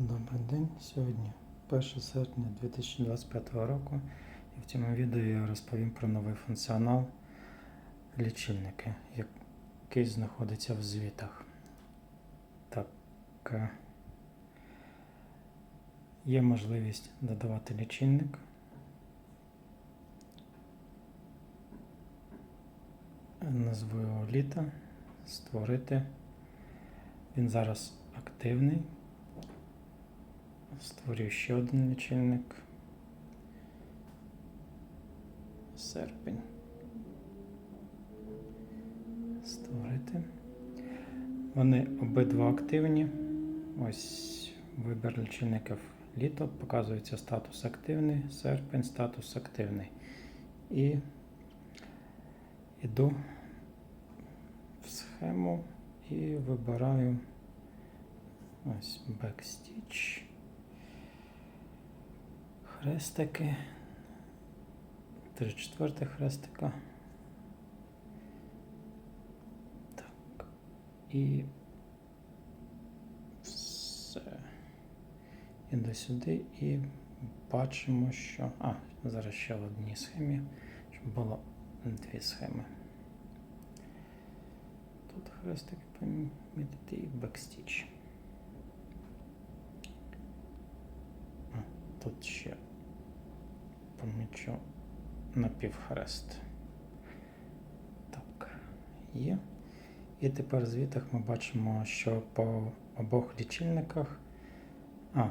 Добрий день. Сьогодні 1 серпня 2025 року і в цьому відео я розповім про новий функціонал лічильники, який знаходиться в звітах. Так, е, є можливість додавати лічильник. Назву його літа, створити. Він зараз активний. Створюю ще один лічильник. Серпень. Створити. Вони обидва активні. Ось вибір лічильників літо. Показується статус активний, серпень, статус активний. І йду в схему і вибираю ось Backstitch. Хрестики. Три четвертих хрестика. Так. І все. Іду сюди і бачимо, що. А, зараз ще в одній схемі, щоб було дві схеми. Тут хрестик помітити і бекстіч. Тут ще помічу напівхрест. Так, є. І тепер в звітах ми бачимо, що по обох лічильниках. А,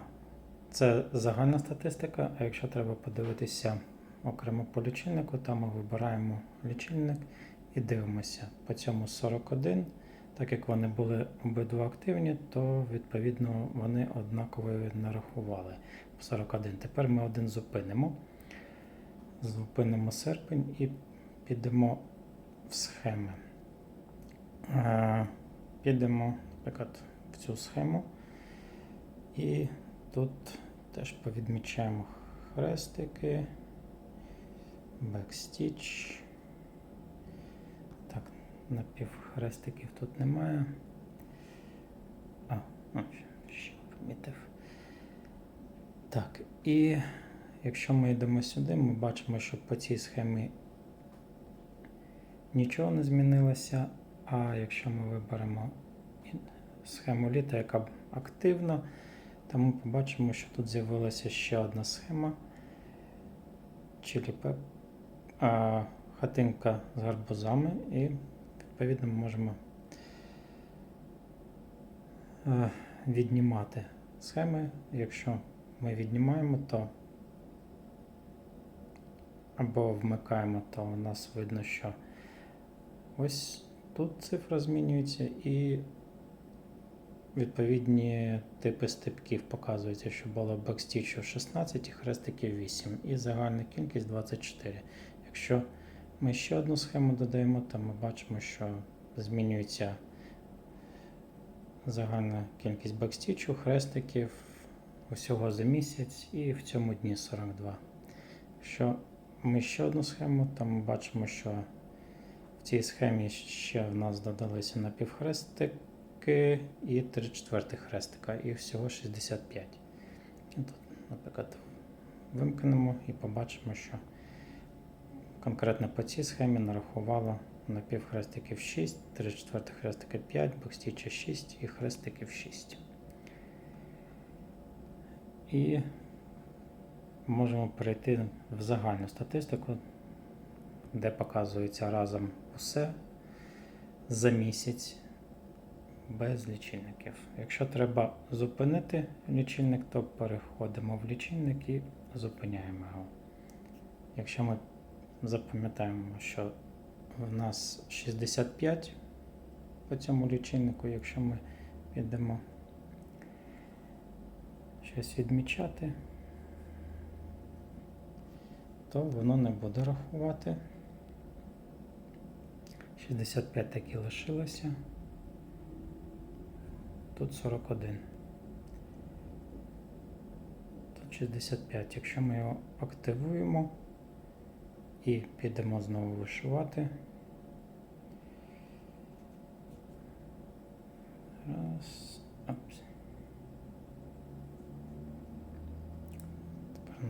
це загальна статистика, а якщо треба подивитися окремо по лічильнику, то ми вибираємо лічильник і дивимося. По цьому 41. Так як вони були обидва активні, то відповідно вони однаково нарахували. 41. Тепер ми один зупинимо. Зупинимо серпень і підемо в схеми. Е, Підемо, наприклад, в цю схему. І тут теж повідмічаємо хрестики, бекстіч. Так, напівхрестиків тут немає. А, ось, ще помітив. Так, і якщо ми йдемо сюди, ми бачимо, що по цій схемі нічого не змінилося. А якщо ми виберемо схему літа, яка активна, то ми побачимо, що тут з'явилася ще одна схема. Чилі а, хатинка з гарбузами, і відповідно ми можемо а, віднімати схеми, якщо ми віднімаємо, то або вмикаємо, то у нас видно, що ось тут цифра змінюється і відповідні типи степків показуються, що було бекстічів 16 і хрестиків 8 і загальна кількість 24. Якщо ми ще одну схему додаємо, то ми бачимо, що змінюється загальна кількість бекстічу, хрестиків усього за місяць і в цьому дні 42. Якщо ми ще одну схему, то ми бачимо, що в цій схемі ще в нас додалися напівхрестики і 3 четвертих хрестика, і всього 65. І тут, наприклад, вимкнемо і побачимо, що конкретно по цій схемі нарахувало напівхрестиків 6, 3 четвертих хрестика 5, бокстіча 6 і хрестиків 6. І можемо перейти в загальну статистику, де показується разом усе за місяць без лічильників. Якщо треба зупинити лічильник, то переходимо в лічильник і зупиняємо його. Якщо ми запам'ятаємо, що в нас 65 по цьому лічильнику, якщо ми підемо щось відмічати, то воно не буде рахувати. 65 таки лишилося. Тут 41. Тут 65. Якщо ми його активуємо і підемо знову вишивати.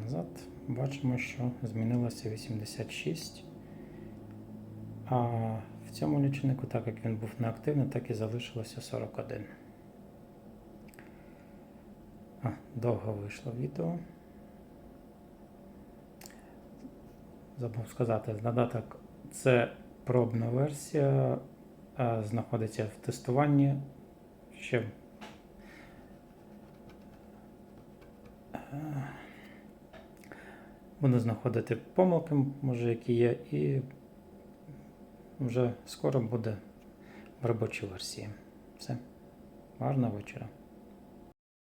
Назад. Бачимо, що змінилося 86. А в цьому лічильнику, так як він був неактивний, так і залишилося 41. А, довго вийшло відео. Забув сказати, додаток це пробна версія, знаходиться в тестуванні. Ще буду знаходити помилки, може, які є, і вже скоро буде в робочій версії. Все. Гарного вечора.